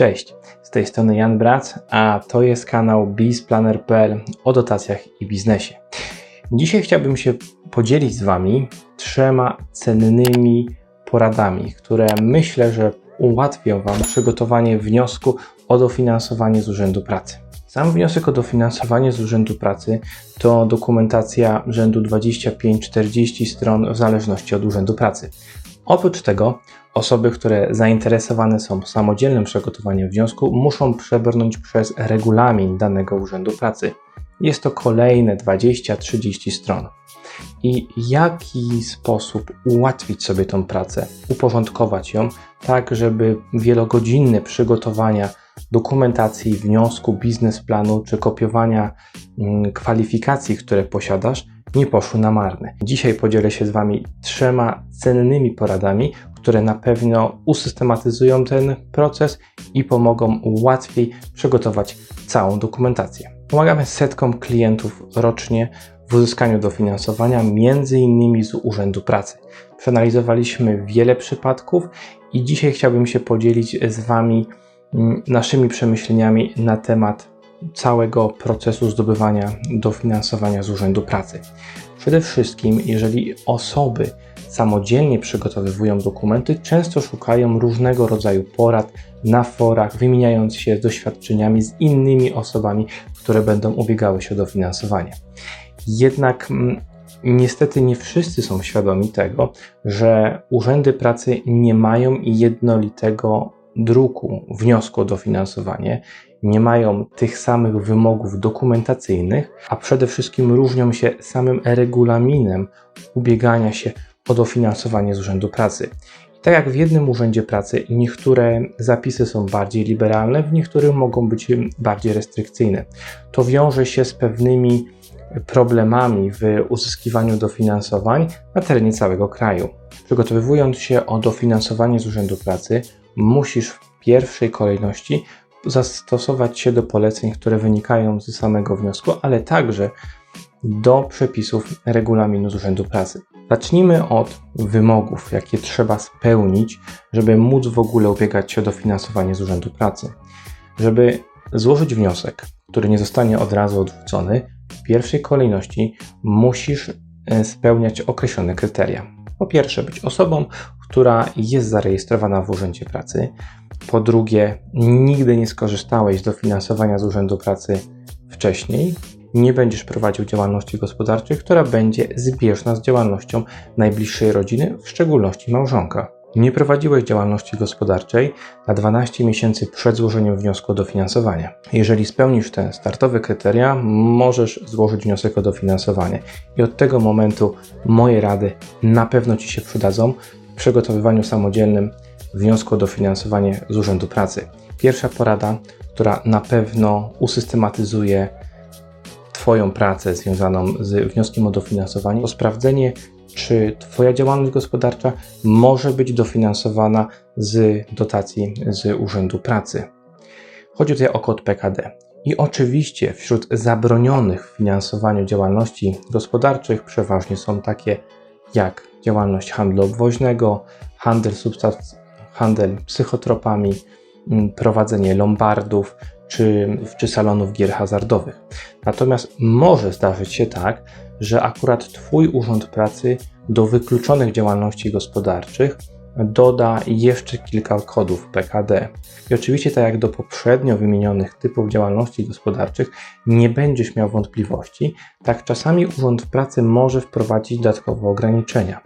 Cześć, z tej strony Jan Brac, a to jest kanał bizplanner.pl o dotacjach i biznesie. Dzisiaj chciałbym się podzielić z Wami trzema cennymi poradami, które myślę, że ułatwią Wam przygotowanie wniosku o dofinansowanie z Urzędu Pracy. Sam wniosek o dofinansowanie z Urzędu Pracy to dokumentacja rzędu 25-40 stron w zależności od Urzędu Pracy. Oprócz tego osoby, które zainteresowane są samodzielnym przygotowaniem wniosku, muszą przebrnąć przez regulamin danego Urzędu Pracy. Jest to kolejne 20-30 stron. I jaki sposób ułatwić sobie tą pracę, uporządkować ją, tak żeby wielogodzinne przygotowania dokumentacji, wniosku, biznesplanu czy kopiowania mm, kwalifikacji, które posiadasz, nie poszły na marne. Dzisiaj podzielę się z Wami trzema cennymi poradami, które na pewno usystematyzują ten proces i pomogą łatwiej przygotować całą dokumentację. Pomagamy setkom klientów rocznie w uzyskaniu dofinansowania, między innymi z Urzędu Pracy. Przeanalizowaliśmy wiele przypadków i dzisiaj chciałbym się podzielić z Wami naszymi przemyśleniami na temat całego procesu zdobywania dofinansowania z Urzędu Pracy. Przede wszystkim, jeżeli osoby samodzielnie przygotowywują dokumenty, często szukają różnego rodzaju porad na forach, wymieniając się doświadczeniami z innymi osobami, które będą ubiegały się o dofinansowanie. Jednak niestety nie wszyscy są świadomi tego, że urzędy pracy nie mają jednolitego druku wniosku o dofinansowanie, nie mają tych samych wymogów dokumentacyjnych, a przede wszystkim różnią się samym regulaminem ubiegania się o dofinansowanie z Urzędu Pracy. Tak jak w jednym Urzędzie Pracy niektóre zapisy są bardziej liberalne, w niektórych mogą być bardziej restrykcyjne. To wiąże się z pewnymi problemami w uzyskiwaniu dofinansowań na terenie całego kraju. Przygotowując się o dofinansowanie z Urzędu Pracy, musisz w pierwszej kolejności zastosować się do poleceń, które wynikają z samego wniosku, ale także do przepisów regulaminu z Urzędu Pracy. Zacznijmy od wymogów, jakie trzeba spełnić, żeby móc w ogóle ubiegać się o dofinansowanie z Urzędu Pracy. Żeby złożyć wniosek, który nie zostanie od razu odrzucony, w pierwszej kolejności musisz e, spełniać określone kryteria. Po pierwsze, być osobą, która jest zarejestrowana w Urzędzie Pracy. Po drugie, nigdy nie skorzystałeś z dofinansowania z Urzędu Pracy wcześniej. Nie będziesz prowadził działalności gospodarczej, która będzie zbieżna z działalnością najbliższej rodziny, w szczególności małżonka. Nie prowadziłeś działalności gospodarczej na 12 miesięcy przed złożeniem wniosku o dofinansowanie. Jeżeli spełnisz te startowe kryteria, możesz złożyć wniosek o dofinansowanie. I od tego momentu moje rady na pewno Ci się przydadzą w przygotowywaniu samodzielnym wniosku o dofinansowanie z Urzędu Pracy. Pierwsza porada, która na pewno usystematyzuje Twoją pracę związaną z wnioskiem o dofinansowanie, to sprawdzenie, czy Twoja działalność gospodarcza może być dofinansowana z dotacji z Urzędu Pracy. Chodzi tutaj o kod PKD. I oczywiście wśród zabronionych w finansowaniu działalności gospodarczych przeważnie są takie jak działalność handlu obwoźnego, handel, substanc- handel psychotropami, prowadzenie lombardów czy, czy salonów gier hazardowych. Natomiast może zdarzyć się tak, że akurat Twój urząd pracy do wykluczonych działalności gospodarczych doda jeszcze kilka kodów PKD. I oczywiście, tak jak do poprzednio wymienionych typów działalności gospodarczych, nie będziesz miał wątpliwości, tak czasami Urząd Pracy może wprowadzić dodatkowe ograniczenia.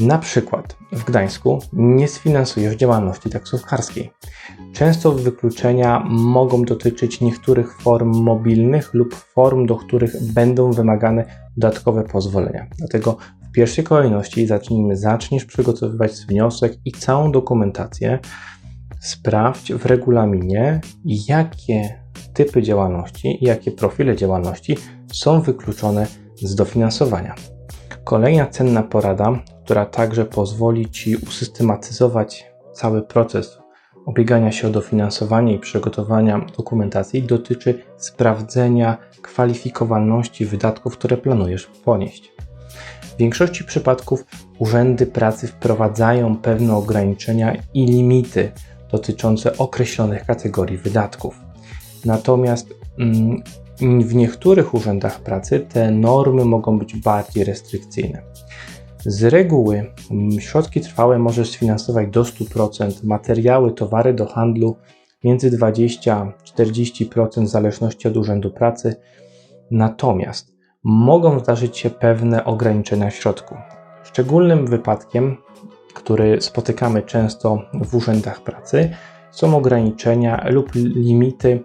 Na przykład w Gdańsku nie sfinansujesz działalności taksówkarskiej. Często wykluczenia mogą dotyczyć niektórych form mobilnych lub form, do których będą wymagane dodatkowe pozwolenia. Dlatego w pierwszej kolejności zacznijmy, zaczniesz przygotowywać wniosek i całą dokumentację. Sprawdź w regulaminie, jakie typy działalności i jakie profile działalności są wykluczone z dofinansowania. Kolejna cenna porada, która także pozwoli Ci usystematyzować cały proces ubiegania się o dofinansowanie i przygotowania dokumentacji, dotyczy sprawdzenia kwalifikowalności wydatków, które planujesz ponieść. W większości przypadków urzędy pracy wprowadzają pewne ograniczenia i limity dotyczące określonych kategorii wydatków. Natomiast mm, w niektórych urzędach pracy te normy mogą być bardziej restrykcyjne. Z reguły mm, środki trwałe możesz sfinansować do 100%, materiały, towary do handlu między 20-40% w zależności od urzędu pracy. Natomiast mogą zdarzyć się pewne ograniczenia środków. Szczególnym wypadkiem, który spotykamy często w urzędach pracy, są ograniczenia lub limity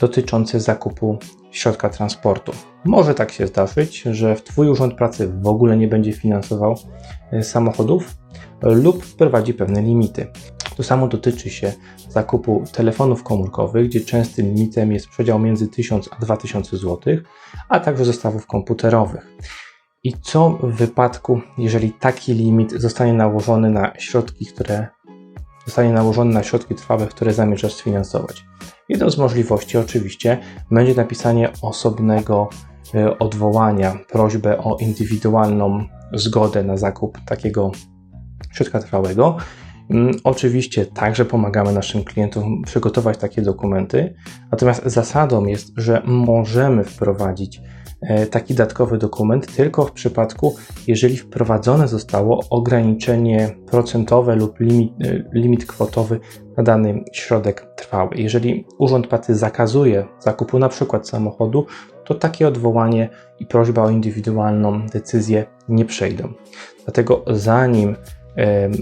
dotyczące zakupu środka transportu. Może tak się zdarzyć, że Twój urząd pracy w ogóle nie będzie finansował e, samochodów lub wprowadzi pewne limity. To samo dotyczy się zakupu telefonów komórkowych, gdzie częstym limitem jest przedział między 1000 a 2000 zł, a także zestawów komputerowych. I co w wypadku, jeżeli taki limit zostanie nałożony na środki, które zostanie nałożony na środki trwałe, które zamierzasz sfinansować? Jedną z możliwości oczywiście będzie napisanie osobnego e, odwołania, prośbę o indywidualną zgodę na zakup takiego środka trwałego. Mm, oczywiście także pomagamy naszym klientom przygotować takie dokumenty, natomiast zasadą jest, że możemy wprowadzić taki dodatkowy dokument tylko w przypadku, jeżeli wprowadzone zostało ograniczenie procentowe lub limit, e, limit kwotowy na dany środek trwały. Jeżeli Urząd Pracy zakazuje zakupu na przykład samochodu, to takie odwołanie i prośba o indywidualną decyzję nie przejdą. Dlatego zanim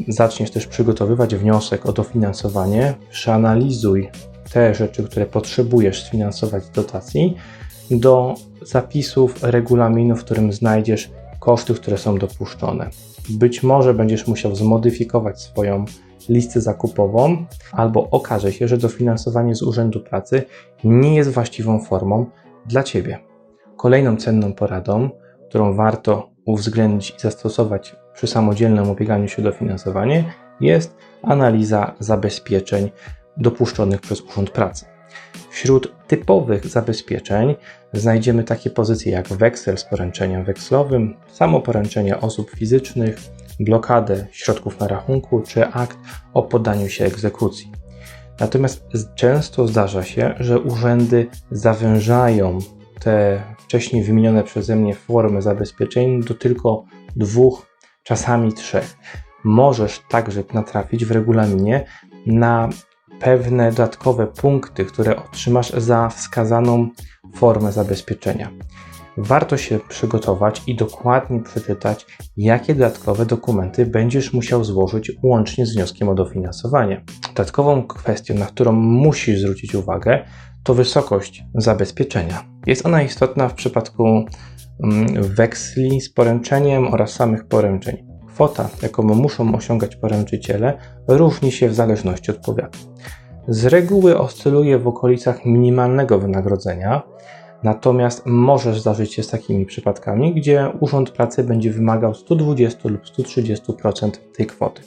zaczniesz też przygotowywać wniosek o dofinansowanie, przeanalizuj te rzeczy, które potrzebujesz sfinansować z dotacji, do zapisów regulaminu, w którym znajdziesz koszty, które są dopuszczone. Być może będziesz musiał zmodyfikować swoją listę zakupową, albo okaże się, że dofinansowanie z Urzędu Pracy nie jest właściwą formą dla Ciebie. Kolejną cenną poradą, którą warto uwzględnić i zastosować przy samodzielnym ubieganiu się o dofinansowanie, jest analiza zabezpieczeń dopuszczonych przez Urząd Pracy. Wśród typowych zabezpieczeń znajdziemy takie pozycje jak weksel z poręczeniem wekslowym, samo poręczenie osób fizycznych, blokadę środków na rachunku czy akt o poddaniu się egzekucji. Natomiast często zdarza się, że urzędy zawężają te wcześniej wymienione przeze mnie formy zabezpieczeń do tylko dwóch, czasami trzech. Możesz także natrafić w regulaminie na pewne dodatkowe punkty, które otrzymasz za wskazaną formę zabezpieczenia. Warto się przygotować i dokładnie przeczytać, jakie dodatkowe dokumenty będziesz musiał złożyć łącznie z wnioskiem o dofinansowanie. Dodatkową kwestią, na którą musisz zwrócić uwagę, to wysokość zabezpieczenia. Jest ona istotna w przypadku mm, weksli z poręczeniem oraz samych poręczeń. Kwota, jaką muszą osiągać poręczyciele, różni się w zależności od powiatu. Z reguły oscyluje w okolicach minimalnego wynagrodzenia, natomiast może zdarzyć się z takimi przypadkami, gdzie Urząd Pracy będzie wymagał 120 lub 130% tej kwoty.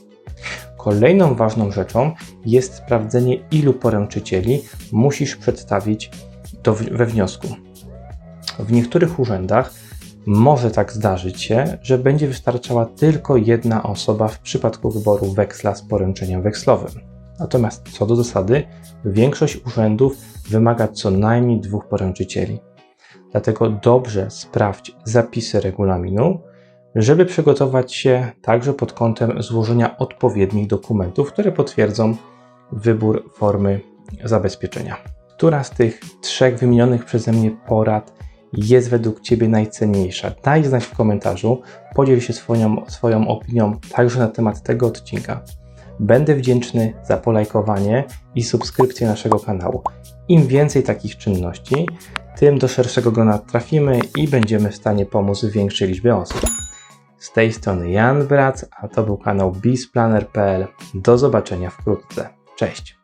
Kolejną ważną rzeczą jest sprawdzenie, ilu poręczycieli musisz przedstawić do, we wniosku. W niektórych urzędach może tak zdarzyć się, że będzie wystarczała tylko jedna osoba w przypadku wyboru weksla z poręczeniem wekslowym. Natomiast co do zasady, większość urzędów wymaga co najmniej dwóch poręczycieli. Dlatego dobrze sprawdź zapisy regulaminu, żeby przygotować się także pod kątem złożenia odpowiednich dokumentów, które potwierdzą wybór formy zabezpieczenia. Która z tych trzech wymienionych przeze mnie porad jest według Ciebie najcenniejsza? Daj znać w komentarzu, podziel się swoją, swoją opinią także na temat tego odcinka. Będę wdzięczny za polajkowanie i subskrypcję naszego kanału. Im więcej takich czynności, tym do szerszego grona trafimy i będziemy w stanie pomóc większej liczbie osób. Z tej strony Jan Brac, a to był kanał bizplanner.pl. Do zobaczenia wkrótce. Cześć!